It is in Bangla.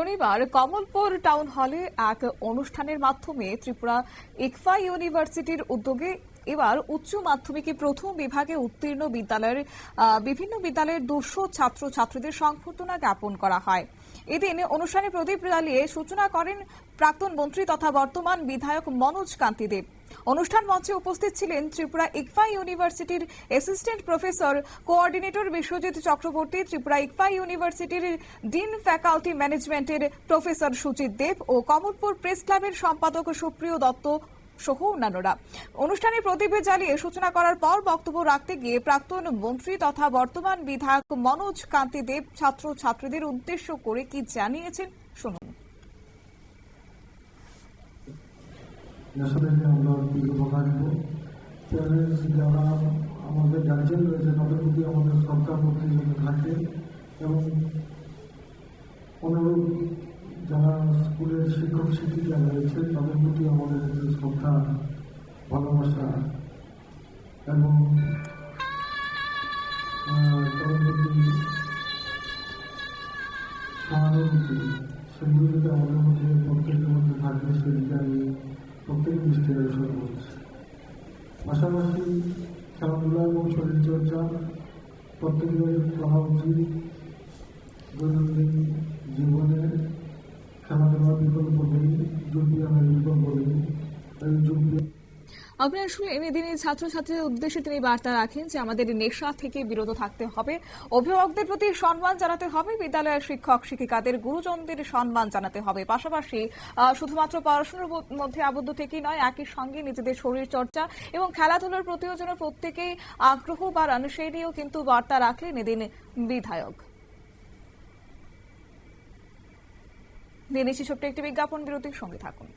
শনিবার কমলপুর টাউন হলে এক অনুষ্ঠানের মাধ্যমে ত্রিপুরা ইকফা ইউনিভার্সিটির উদ্যোগে এবার উচ্চ মাধ্যমিকে প্রথম বিভাগে উত্তীর্ণ বিদ্যালয়ের বিভিন্ন বিদ্যালয়ের দুশো ছাত্র ছাত্রীদের সংবর্ধনা জ্ঞাপন করা হয়। এদিন অনুষ্ঠানে প্রদীপ জ্বালিয়ে সূচনা করেন প্রাক্তন মন্ত্রী তথা বর্তমান বিধায়ক মনোজ কান্তি দেব। অনুষ্ঠান মঞ্চে উপস্থিত ছিলেন ত্রিপুরা ইকফা ইউনিভার্সিটির assistant professor, coordinator Biswajit Chakraborty, Tripura ICFAI ইউনিভার্সিটির ডিন ফ্যাকাল্টি ম্যানেজমেন্টের প্রফেসর সুচিত দেব ও কমলপুর প্রেস ক্লাবের সম্পাদক সুপ্রিয় দত্ত সহ অন্যান্যরা। অনুষ্ঠানে প্রদীপে জ্বালিয়ে সূচনা করার পর বক্তব্য রাখতে গিয়ে প্রাক্তন মন্ত্রী তথা বর্তমান বিধায়ক মনোজ কান্তি দেব ছাত্র ছাত্রীদের উদ্দেশ্য করে কি জানিয়েছেন, শুনুন। ন্যাশনালি আমরা কৃতজ্ঞ থাকব প্যারেন্টস যারা আমাদের গার্জেন রয়েছে তাদের প্রতি আমাদের ভক্তি যেন থাকে এবং অনুরূপ যারা স্কুলের শিক্ষক, শিক্ষিকা রয়েছে তাদের প্রতি আমাদের শ্রদ্ধা, ভালোবাসা এবং সহানুভূতি সেগুলো যদি আমাদের মধ্যে প্রত্যেকের মধ্যে থাকে সেদিকে আমি প্রত্যেক আকর্ষণ করছি পাশাপাশি খেলাধুলা এবং শরীরচর্চা প্রত্যেকের করা উচিত দৈনন্দিন আপনারা শুনলেন এদিনে ছাত্রছাত্রীদের উদ্দেশ্যে তিনি বার্তা রাখেন যে আমাদের নেশা থেকে বিরত থাকতে হবে। অভিভাবকদের প্রতি সম্মান জানাতে হবে, বিদ্যালয়ের শিক্ষক, শিক্ষিকাদের, গুরুজনদের সম্মান জানাতে হবে। পাশাপাশি শুধুমাত্র পড়াশোনার মধ্যে আবদ্ধ থেকেই নয়, একই সঙ্গে নিজেদের শরীর চর্চা এবং খেলাধুলার প্রতিও যেন প্রত্যেকেই আগ্রহ বা সেই কিন্তু বার্তা রাখলেন এদিন বিধায়ক। দিনে ছোট্ট একটি বিজ্ঞাপন বিরতির সঙ্গে থাকুন।